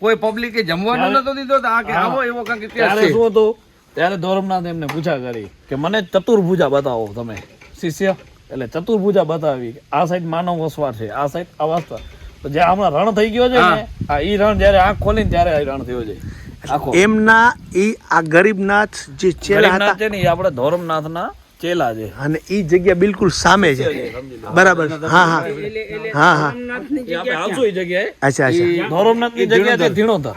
કોઈ પબ્લિકે જમવાનું નતો દીધો આ કે આવો એવો કાંક ઇતિહાસ છે. શું હતું? ત્યારે ધોરમનાથ એમને પૂજા કરી કે મને ચતુર્ભુજા બતાવો તમે શિષ્ય. એટલે ચતુર્ભુજા બતાવી આ સાઈડ માનવ વસવાટ છે આ સાઈડ આ અવસ્થા તો જે હમણાં રણ થઈ ગયો છે ને આ ઈ રણ જ્યારે આંખ ખોલીને ત્યારે આ રણ થયો છે. આખો. એમના એ આ ગરીબનાથ જે ચેલા ગરીબનાથ હતા છે ને આપણે ધોરમનાથના ચેલા છે. અને એ જગ્યા બિલકુલ સામે છે. બરાબર. હા હા. હા હા. એ આવશું એ જગ્યાએ. અચ્છા અચ્છા. ધોરમનાથની જગ્યા છે ધીણોધર.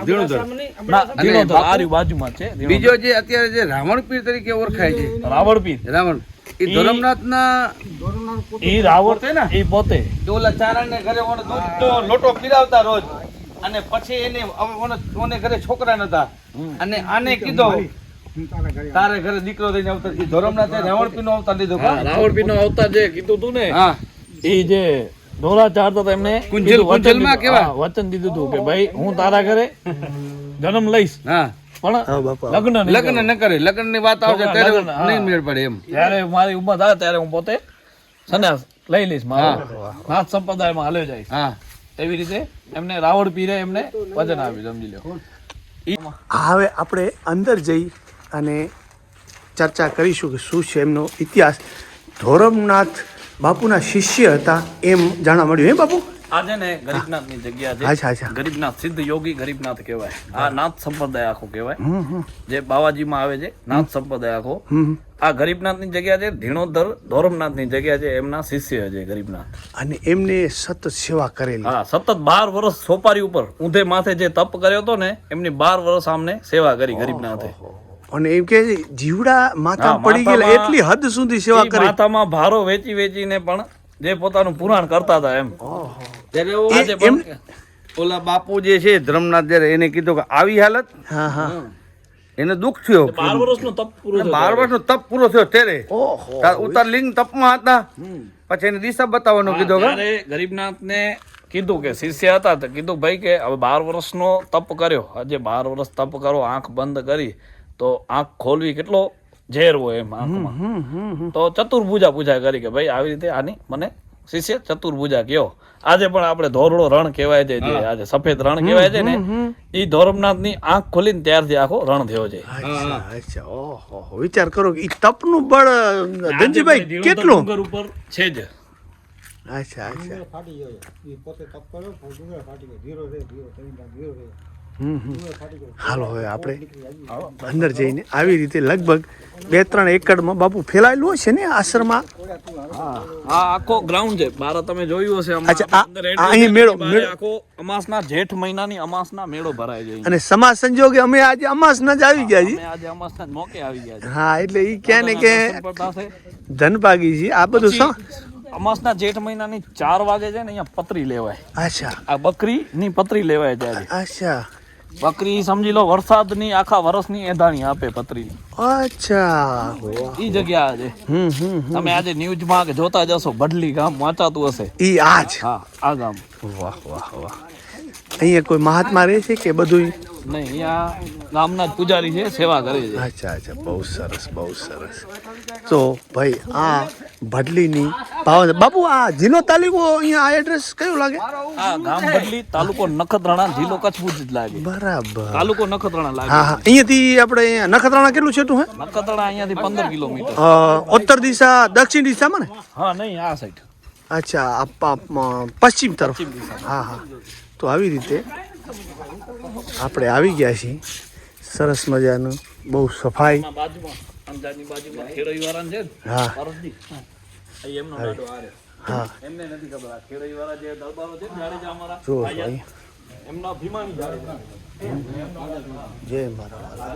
ના ધીણોધર. આરી બાજુમાં છે બીજો જે અત્યારે જે રાવણ પીર તરીકે ઓળખાય છે. રાવણ પીર. રાવણ. એ રાવણ છે ને? એ પોતે. ડોલા ચારણ ને ઘરે ઓને દૂધ લોટો પીરાવતા રોજ. અને પછી એને હવે ઓને- ઓને ઘરે છોકરા નતા. અને આને કીધો તારે ઘરે દીકરો થઈને અવતાર એ ધરમનાથે રાવણ નો અવતાર લીધો હા, રાવણ પીરનો અવતાર જે કીધું તું ને હા. એ જે દોરા ચારતા હતા એમને કુંજલ- કુંજલમાં કેવા? વચન દીધું હતું કે ભાઈ હું તારા ઘરે જન્મ લઈશ. હા. પણ લગ્ન લગ્ન ન કરે. લગ્નની વાત આવશે ત્યારે નહીં મેળ પડે એમ. ત્યારે મારી ઉંમર થાય ત્યારે હું પોતે સંન્યાસ લઈ લઈશ મારા. નાથ સંપ્રદાયમાં હાલ્યો જાય. હા. એવી રીતે એમને રાવણ પીરે એમને વચન આપ્યું સમજી લો હવે આપણે અંદર જઈ અને ચર્ચા કરીશું કે શું છે એમનો ઇતિહાસ. ધોરમનાથ બાપુના શિષ્ય હતા એમ જાણવા મળ્યું હે બાપુ? આજે ને ગરીબનાથની જગ્યા છે. અચ્છા અચ્છા ગરીબનાથ સિદ્ધ યોગી ગરીબનાથ કહેવાય. આ નાથ સંપ્રદાય આખો કહેવાય. જે બાવાજીમાં આવે છે નાથ સંપ્રદાય આખો. આ ગરીબનાથની જગ્યા છે ધીણોધર ધોરમનાથની જગ્યા છે એમના શિષ્ય છે ગરીબનાથ. અને એમને સતત સેવા કરેલી. હા સતત બાર વર્ષ સોપારી ઉપર ઊંધે માથે જે તપ કર્યો હતો ને એમની બાર વર્ષ આમને સેવા કરી ગરીબનાથે. અને એમ કે જીવડા માતા પડી ગયેલા એટલી હદ સુધી સેવા કરી. માથામાં ભારો વેચી વેચીને પણ જે પોતાનું પુરાણ કરતા હતા એમ. ત્યારે ઓલા બાપુ જે છે ધર્મનાથ જયારે એને કીધું કે આવી હાલત હા હા. એને દુઃખ થયો. બાર વર્ષનો તપ પૂરો બાર વર્ષનો તપ પૂરો થયો ત્યારે. ઓહો. લિંગ તપમાં હતા. પછી એની દિશા બતાવવાનો કીધો કે ગરીબનાથ ગરીબનાથને કીધું કે શિષ્ય હતા તો કીધું ભાઈ કે હવે બાર વર્ષનો તપ કર્યો. આજે બાર વર્ષ તપ કરો આંખ બંધ કરી. તો આંખ ખોલવી કેટલો ઝેર હોય એમ આંખમાં. તો ચતુર્ભુજા પૂજા કરી કે ભાઈ આવી રીતે આની મને શિષ્ય ચતુર્ભુજા કયો. આજે પણ આપણે ધોરડો રણ કહેવાય છે જે આજે સફેદ રણ કહેવાય છે ને એ ધોરમનાથની આંખ ખોલીને ત્યારથી આખો રણ થયો છે. વિચાર કરો કે તપનું બળ ધનજીભાઈ પણ કેટલું? ઉપર છે જ. અચ્છા અચ્છા. ફાટી ગયો એ પોતે તપ કર્યો ફાટી ગયો. ધીરો રે ધીરો ધીરો હાલો હવે આપણે અંદર જઈને આવી રીતે લગભગ બે ત્રણ એકડમાં બાપુ ફેલાયેલું હશે ને આશ્રમમાં? હા આ આખો ગ્રાઉન્ડ છે. બાર તમે જોયું હશે અચ્છા, અહીં મેળો- આખો અમાસના જેઠ મહિનાની અમાસના મેળો ભરાય છે અને સમાજ સંજોગે અમે આજે અમાસના જ આવી ગયા છીએ. આજે અમાસના જ મોકે આવી ગયા છે હા એટલે ઈ કે ને કે ધનભાગી છે આ બધું અમાસના જેઠ મહિનાની ચાર વાગે છે ને અહીંયા પતરી લેવાય. અચ્છા. આ બકરીની પતરી લેવાય જાય અચ્છા. બકરી સમજી લો વરસાદની આખા વર્ષની એધાણી આપે પતરી અચ્છા. ઈ જગ્યા છે. તમે આજે ન્યૂઝમાં કે જોતા જશો બડલી ગામ વાંચાતું હશે. ઈ આજ હા આ ગામ. વાહ વાહ વાહ. અહીંયા કોઈ મહાત્મા રહે છે કે બધું નહીં અહીંયા ગામના જ પૂજારી છે સેવા કરે છે. અચ્છા અચ્છા. બહુ સરસ બહુ સરસ. તો ભાઈ આ ભડલીની પાવન બાપુ આ જિલ્લો તાલુકો અહીંયા આ એડ્રેસ કયું લાગે? આ ગામ ભડલી તાલુકો નખત્રાણા જિલ્લો કચ્છ ભુજ જ લાગે. બરાબર. તાલુકો નખત્રાણા લાગે. હા હા. અહીંયાથી આપણે અહીંયા નખત્રાણા કેટલું છેટું હે? નખત્રાણા અહીંયાથી પંદર કિલોમીટર. ઉત્તર દિશા દક્ષિણ દિશામાં ને? હા નહીં આ સાઈડ અચ્છા પશ્ચિમ તરફ. હા હા. તો આવી રીતે આપણે આવી ગયા છીએ. સરસ મજાનું બહુ સફાઈ. અંજારની બાજુમાં ખેડોઈવાળાને છે ને હા. પરસદી. એમનો લાડો આરે હા. એમને નથી ખબર. આ ખેડઈ જે દરબારો છે ને જાડેજા અમારા જો ભાઈ એમના અભિમાની જાડેજા જય મારા વાલા.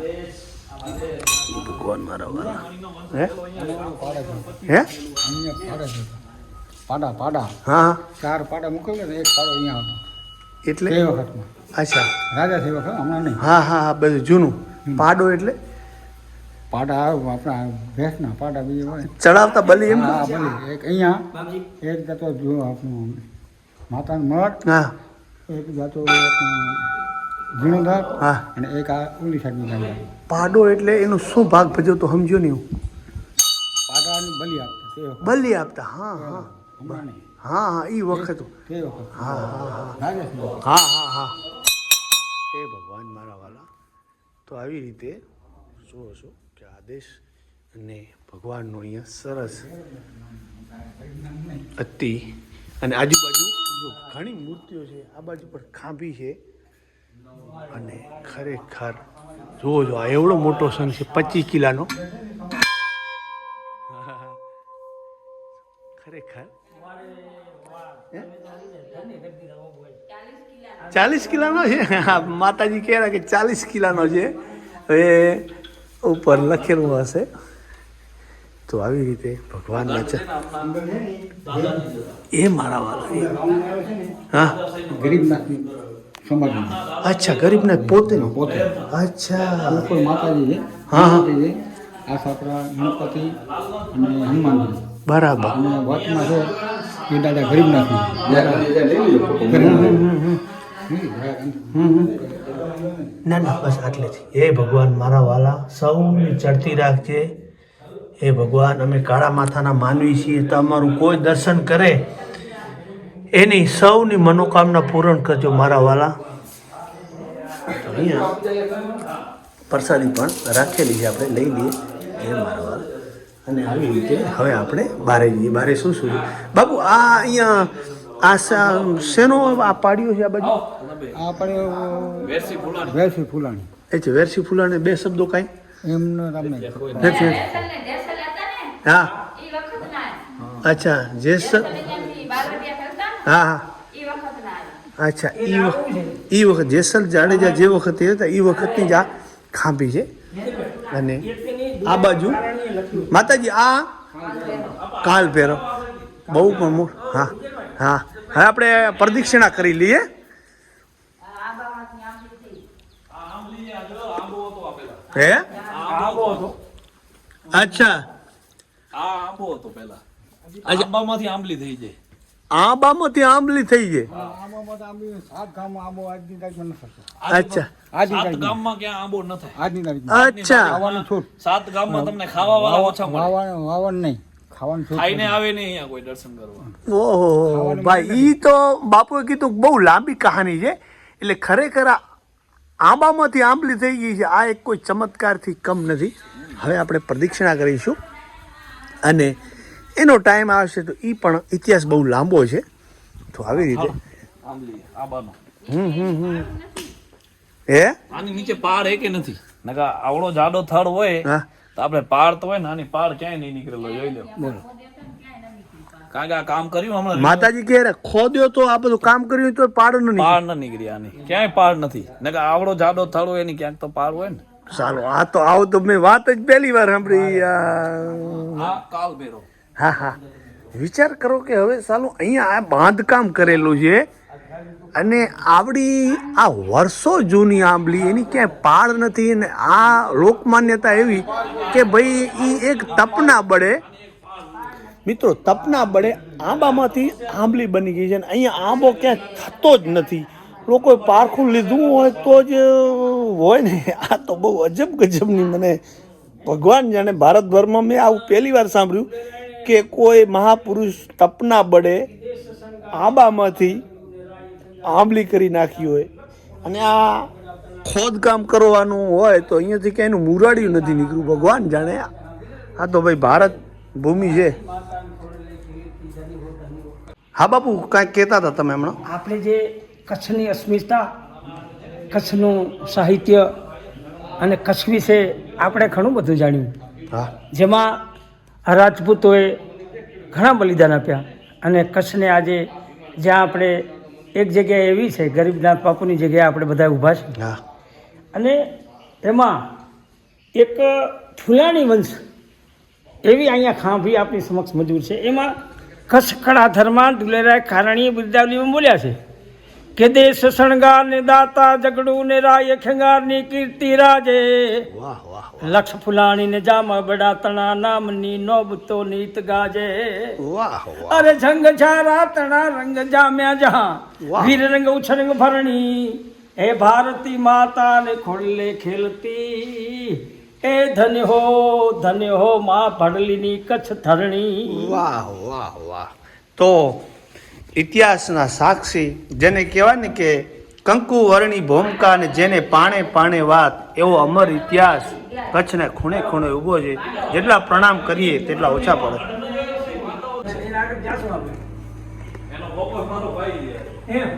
ભગવાન મારા વાલા. હે? હે? અહીંયા પાડા છે પાડા. પાડા હા. ચાર પાડા મોકલ્યા ને એક પાડો અહીંયા હતો. એટલે? એ વખતમાં. અચ્છા. રાજા થઈ વખત હમણાં નહીં. હા હા હા બધું જૂનું. પાડો એટલે? પાડા આવે આપણા ભેંસના પાડા બીજા હોય. ચડાવતા બલી એમ? હા બલી. એક અહીંયા એક જાતો જો આપણું માતાનું મઠ હા. એક જાતો જીર્ણોદ્ધાર હા. અને એક આ ઓલી સાઈડની ગાડી પાડો એટલે એનો શું ભાગ ભજવો તો સમજો નહીં હું? પાડાની બલી આપતા બલી આપતા હા હા. હા હા એ વખત. હા હા હા. હા હા હા. હે ભગવાન મારા વાલા. તો આવી રીતે જુઓ છો આદેશ અને ભગવાનનો અહીંયા સરસ અતિ અને આજુબાજુ ઘણી મૂર્તિઓ છે, આ બાજુ પણ ખાંભી છે. અને ખરેખર જુઓ જો, આ એવડો મોટો સંઘ છે, પચીસ કિલાનો. ખરેખર. ચાલીસ કિલાનો છે? માતાજી કહે કે ચાલીસ કિલાનો છે. હવે ઉપર લખેલું હશે. તો આવી રીતે ભગવાનના છે એ મારા વાળા હા? ગરીબનાથની સમાજમાં. અચ્છા ગરીબને પોતે? પોતે. અચ્છા. કોઈ માતાજી છે હા, હા. આ સાપરા ગણપતિ અને હનુમાનજી. બરાબર. અને વાતમાં છે એ દાદા ગરીબનાથની ના ના, બસ આટલેથી હે ભગવાન, મારા વાલા, સૌની ચડતી રાખજે. હે ભગવાન, અમે કાળા માથાના માનવી છીએ, તો અમારું કોઈ દર્શન કરે. એની સૌની મનોકામના પૂરણ કરજો, મારા વાલા. અહીંયા પ્રસાદી પણ રાખેલી છે, આપણે લઈ લઈએ. હે મારા વાલા. અને આવી રીતે હવે આપણે બારે જઈએ. બારે શું શું બાબુ, આ અહીંયા આ સ- શેનો આ પાડ્યો છે આ બાજુ? આ આપણે વેરસી ફૂલાણી. એ છે વેરસી ફૂલાણી બે શબ્દો કાંઈ? એમનો તમને નથી હા. અચ્છા જેસલ હા હા. અચ્છા એ વખત ઈ વખત જેસલ જાડેજા જે વખતે હતા એ વખતની જ આ ખાંભી છે. અને આ બાજુ માતાજી આ કાલ પહેરો બહુ પણ મોટ હા હા. હવે આપણે પ્રદક્ષિણા કરી લઈએ. હે? અચ્છા. આ આંબો હતો પેલા આંબામાંથી આંબલી થઈ જાય. આંબામાંથી આંબલી થઈ જાય. આમાં સાત ગામમાં આંબો આજની તારીખમાં ન થતો અચ્છા. આજની સાત ગામમાં ક્યાં આંબો ન થાય. અચ્છા. સાત ગામમાં તમને ખાવા વાળા ઓછા મળે. વાવવાનું નહીં. ખાવાનું ખાઈને આવે નહીં અહીંયા કોઈ દર્શન કરવા. ઓહો ભાઈ ઈ તો બાપુએ કીધું બહુ લાંબી કહાની છે. એટલે ખરેખર આ આંબામાંથી આંબલી થઈ ગઈ છે. આ એક કોઈ ચમત્કારથી કમ નથી. હવે આપણે પ્રદક્ષિણા કરીશું. અને એનો ટાઈમ આવશે તો એ પણ ઇતિહાસ બહુ લાંબો છે. તો આવી રીતે આંબલી આંબાનો. હમ હમ હમ. હે? આની નીચે પાર હે કે નથી નકા આવડો જાડો થડ હોય આપણે પાડ તો હોય ને આની પાડ ક્યાંય નહીં નીકળેલો જોઈ લો. કારણ કે આ કામ કર્યું હમણાં? માતાજી કહે ખોદ્યો તો આ બધું કામ કર્યું તો પાડ ન. પાડ ન નીકળી આની. ક્યાંય પાડ નથી. ને કે આવડો જાડો થડ એની ક્યાંક તો પાડ હોય ને. સારું આ તો આવું તો મેં વાત જ પહેલી વાર સાંભળી આ. આ કાલ બેરો હા હા. વિચાર કરો કે હવે સાલું અહીંયા આ બાંધકામ કરેલું છે અને આવડી આ વર્ષો જૂની આંબલી, એની ક્યાંય પાળ નથી અને આ લોકમાન્યતા એવી કે ભાઈ એ એક તપના બળે, મિત્રો તપના બળે આંબામાંથી આંબલી બની ગઈ છે અને અહીંયા આંબો ક્યાંય થતો જ નથી. લોકોએ પારખું લીધું હોય તો જ હોય ને. આ તો બહુ અજબ ગજબની મને ભગવાન જાણે ભારતભરમાં મેં આવું પહેલી વાર સાંભળ્યું કે કોઈ મહાપુરુષ તપના બળે આંબામાંથી આંબલી કરી નાખી હોય. અને આ ખોદકામ કરવાનું હોય તો અહીંયાથી ક્યાંય એનું મુરાડિયું નથી નીકળ્યું. ભગવાન જાણે આ તો ભાઈ ભારત ભૂમિ છે. હા બાપુ કાંઈક કહેતા હતા તમે હમણાં? આપણે જે કચ્છની અસ્મિતા કચ્છનું સાહિત્ય અને કચ્છ વિશે આપણે ઘણું બધું જાણ્યું. હા. જેમાં રાજપૂતોએ ઘણા બલિદાન આપ્યા અને કચ્છને આજે જ્યાં આપણે એક જગ્યાએ એવી છે ગરીબનાથ બાપુની જગ્યાએ આપણે બધા ઊભા છે અને એમાં એક ફુલાણી વંશ એવી અહીંયા ખાંભી આપણી સમક્ષ મજૂર છે. એમાં કસકડા ધર્મા દુલેરાય ખારણીએ બિરદાવલીમાં બોલ્યા છે. કે દેશ શણગાર ને દાતા જગડું ને રાય ખેંગારની કીર્તિ રાજે. લક્ષ ફુલાણી ને જામ બડા તણા નામની નોબતો નીત ગાજે. અરે જંગ ઝારા તણા રંગ જામ્યા જહા. વીર રંગ ઉછરંગ ભરણી. હે ભારતી માતા ને ખોડલે ખેલતી. એ ધન્ય હો ધન્ય હો માં ભડલીની કચ્છ ધરણી. વાહ વાહ વાહ. તો ઇતિહાસના સાક્ષી જેને કહેવાય ને કે કંકુ વર્ણી ભૂમકા અને જેને પાણે પાણે વાત એવો અમર ઇતિહાસ કચ્છને ખૂણે ખૂણે ઊભો છે જેટલા પ્રણામ કરીએ તેટલા ઓછા પડે એનો આપણે. એમ?